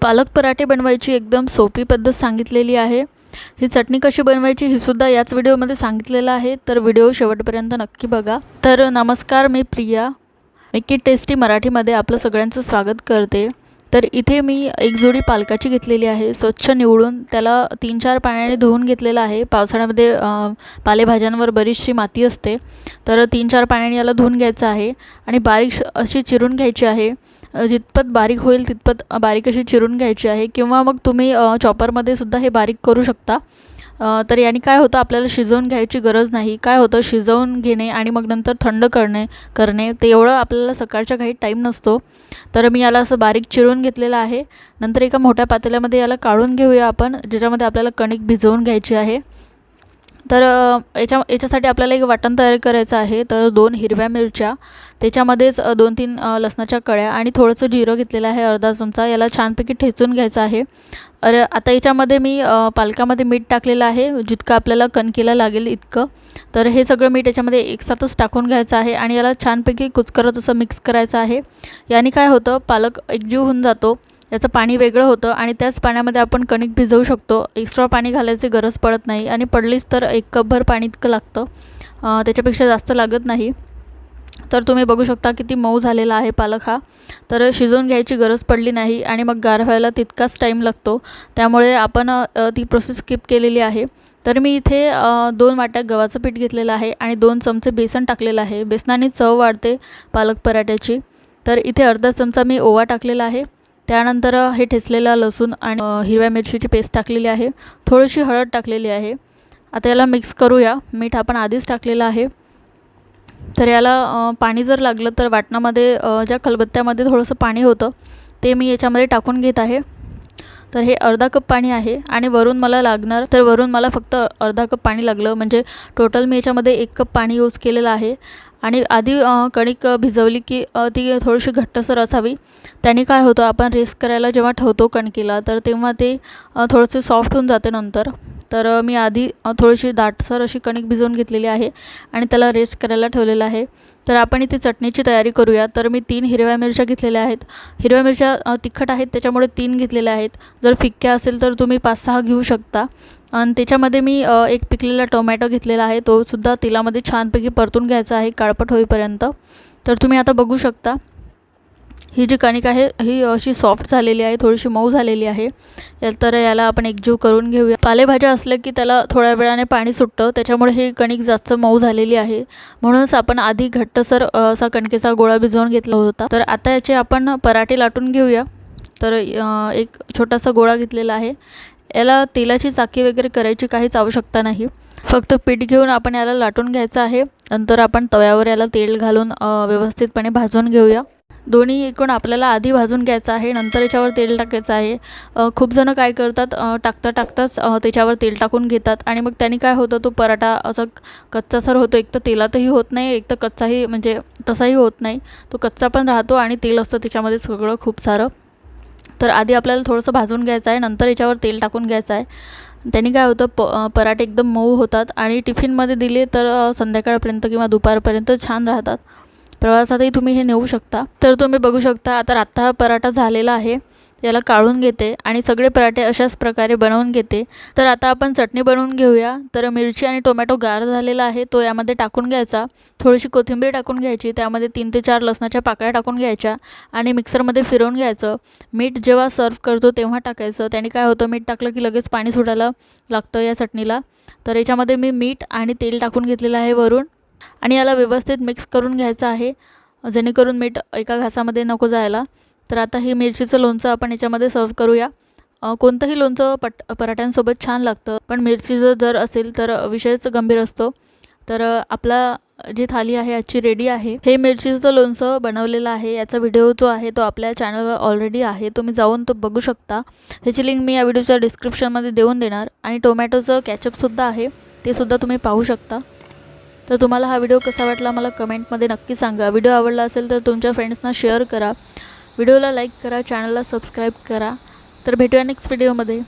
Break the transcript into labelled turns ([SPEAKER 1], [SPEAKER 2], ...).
[SPEAKER 1] पालक पराठे बनवायची एकदम सोपी पद्धत सांगितलेली आहे. ही चटणी कशी बनवायची ही सुद्धा याच व्हिडिओमध्ये सांगितलेलं आहे. तर व्हिडिओ शेवटपर्यंत नक्की बघा. तर नमस्कार मी प्रिया. मेकी टेस्टी मराठीमध्ये आपलं सगळ्यांचं स्वागत करते. तर इथे मी एक जोडी पालकाची घेतलेली आहे. स्वच्छ निवडून त्याला तीन चार पाण्याने धुवून घेतलेलं आहे. पावसाळ्यामध्ये पालेभाज्यांवर बरीचशी माती असते. तर तीन चार पाण्याने याला धुवून घ्यायचं आहे आणि बारीक अशी चिरून घ्यायची आहे. जितपत बारीक होईल तितपत बारीक अशी चिरून घ्यायची आहे. किंवा मग तुम्ही चॉपरमध्ये सुद्धा हे बारीक करू शकता. तर याने काय होतं आपल्याला शिजवून घ्यायची गरज नाही. काय होतं शिजवून घेणे आणि मग नंतर थंड करणे करणे ते एवढं आपल्याला सकाळच्या काही टाईम नसतो. तर मी याला असं बारीक चिरून घेतलेलं आहे. नंतर एका मोठ्या पातेल्यामध्ये याला काढून घेऊया आपण ज्याच्यामध्ये आपल्याला कणिक भिजवून घ्यायची आहे. तर याच्या याच्यासाठी आपल्याला एक वाटण तयार करायचं आहे. तर दोन हिरव्या मिरच्या त्याच्यामध्येच दोन तीन लसणाच्या कळ्या आणि थोडंसं जिरं घेतलेलं आहे अर्धा चमचा. याला छानपैकी ठेचून घ्यायचं आहे. अरे आता याच्यामध्ये मी पालकामध्ये मीठ टाकलेलं आहे. जितकं आपल्याला कणकेला लागेल इतकं. तर हे सगळं मीठ याच्यामध्ये एकसाथच टाकून घ्यायचं आहे आणि याला छानपैकी कुचकरत असं मिक्स करायचं आहे. याने काय होतं पालक एकजीव होऊन जातो. याचं पाणी वेगळं होतं आणि त्याच पाण्यामध्ये आपण कणिक भिजवू शकतो. एक्स्ट्रा पाणी घालायची गरज पडत नाही आणि पडलीच तर एक कपभर पाणी इतकं लागतं. त्याच्यापेक्षा जास्त लागत नाही. तर तुम्ही बघू शकता किती मऊ झालेला आहे पालक हा. तर शिजवून घ्यायची गरज पडली नाही आणि मग गार व्हायला तितकाच टाईम लागतो. त्यामुळे आपण ती प्रोसेस स्किप केलेली आहे. तर मी इथे दोन वाट्या गव्हाचं पीठ घेतलेलं आहे आणि दोन चमचे बेसन टाकलेलं आहे. बेसनाने चव वाढते पालक पराठ्याची. तर इथे अर्धा चमचा मी ओवा टाकलेला आहे. त्यानंतर हे ठेचलेलं लसूण आणि हिरव्या मिरचीची पेस्ट टाकलेली आहे. थोडीशी हळद टाकलेली आहे. आता याला मिक्स करूया. मीठ आपण आधीच टाकलेलं आहे. तर याला पाणी जर लागलं तर वाटणामध्ये ज्या खलबत्त्यामध्ये थोडंसं पाणी होतं ते मी याच्यामध्ये टाकून घेत आहे. तर हे अर्धा कप पाणी आहे आणि वरून मला लागणार तर वरून मला फक्त अर्धा कप पाणी लागलं. म्हणजे टोटल मी याच्यामध्ये एक कप पाणी यूज केलेलं आहे. आणि आधी कणिक भिजवली की ती थोडीशी घट्टसर असावी. त्याने काय होतं आपण रेस्ट करायला जेव्हा ठेवतो कणकीला तर तेव्हा ते थोडंसं थोडंसे सॉफ्ट होऊन जाते नंतर. तर मी आधी थोडीशी दाटसर अशी कणिक भिजवून घेतलेली आहे आणि त्याला रेस्ट करायला ठेवलेलं आहे. तर आपण इथे चटणीची तयारी करूया. तर मी तीन हिरव्या मिरच्या घेतलेल्या आहेत. हिरव्या मिरच्या तिखट आहेत त्याच्यामुळे तीन घेतलेल्या आहेत. जर फिक्क्या असेल तर तुम्ही पाच सहा घेऊ शकता. आणि त्याच्यामध्ये मी एक पिकलेला टोमॅटो घेतलेला आहे. तो सुद्धा तेलामध्ये छानपैकी परतून घ्यायचा आहे काळपट होईपर्यंत. तर तुम्ही आता बघू शकता. ही जी कणिक आहे ही अशी सॉफ्ट झालेली आहे थोडीशी मऊ झालेली आहे. या- तर याला आपण एकजीव करून घेऊया. पालेभाज्या असल्या की त्याला थोड्या वेळाने पाणी सुटतं त्याच्यामुळे ही कणिक जास्त मऊ झालेली आहे. म्हणूनच आपण आधी घट्टसर असा कणकेचा गोळा भिजवून घेतला होता. तर आता याचे आपण पराठे लाटून घेऊया. तर एक छोटासा गोळा घेतलेला आहे. याला तेलाची चाकी वगैरे करायची काहीच आवश्यकता नाही. फक्त पीठ घेऊन आपण याला लाटून घ्यायचं आहे. नंतर आपण तव्यावर याला तेल घालून व्यवस्थितपणे भाजून घेऊया. दोन्ही एकूण आपल्याला आधी भाजून घ्यायचं आहे नंतर याच्यावर तेल टाकायचं आहे. खूप जणं काय करतात टाकता टाकताच त्याच्यावर तेल टाकून घेतात आणि मग त्याने काय होतं तो पराठा असा कच्चासर होतो एक तर तेलातही होत नाही एक तर कच्चाही म्हणजे तसाही होत नाही. तो कच्चा पण राहतो आणि तेल असतं त्याच्यामध्ये सगळं खूप सारं. तर आधी आपल्याला थोडंसं भाजून घ्यायचं आहे नंतर याच्यावर तेल टाकून घ्यायचं आहे. त्यांनी काय होतं प पराठे एकदम मऊ होतात आणि टिफिनमध्ये दिले तर संध्याकाळपर्यंत किंवा दुपारपर्यंत छान राहतात. प्रवासातही तुम्ही हे नेऊ शकता. तर तुम्ही बघू शकता आता आत्ता हा पराठा झालेला आहे. याला काढून घेते आणि सगळे पराठे अशाच प्रकारे बनवून घेते. तर आता आपण चटणी बनवून घेऊया. तर मिरची आणि टोमॅटो गार झालेला आहे तो यामध्ये टाकून घ्यायचा. थोडीशी कोथिंबीर टाकून घ्यायची त्यामध्ये तीन ते चार लसणाच्या पाकळ्या टाकून घ्यायच्या आणि मिक्सरमध्ये फिरवून घ्यायचं. मीठ जेव्हा सर्व करतो तेव्हा टाकायचं. त्याने काय होतं मीठ टाकलं की लगेच पाणी सोडायला लागतं या चटणीला. तर याच्यामध्ये मी मीठ आणि तेल टाकून घेतलेलं आहे वरून. आणि याला व्यवस्थित मिक्स करून घ्यायचं आहे. जेणेकरून मीठ एका घासामध्ये नको जायला. तर आता हे मिरचीचं लोणचं आपण याच्यामध्ये सर्व करूया. कोणतंही लोणचं पट पराठ्यांसोबत छान लागतं. पण मिरचीचं जर असेल तर विषयच गंभीर असतो. तर आपला जी थाली आहे आजची रेडी आहे. हे मिरचीचं लोणचं बनवलेलं आहे. याचा व्हिडिओ जो आहे तो आपल्या चॅनलवर ऑलरेडी आहे. तुम्ही जाऊन तो बघू शकता. ह्याची लिंक मी या व्हिडिओच्या डिस्क्रिप्शनमध्ये देऊन देणार. आणि टोमॅटोचं कॅचअपसुद्धा आहे. ते सुद्धा तुम्ही पाहू शकता. तर तुम्हाला हा व्हिडिओ कसा वाटला मला कमेंटमध्ये नक्की सांगा. व्हिडिओ आवडला असेल तर तुमच्या फ्रेंड्सना शेअर करा. व्हिडिओला लाईक करा चॅनलला सबस्क्राईब करा. तर भेटूया नेक्स्ट व्हिडिओमध्ये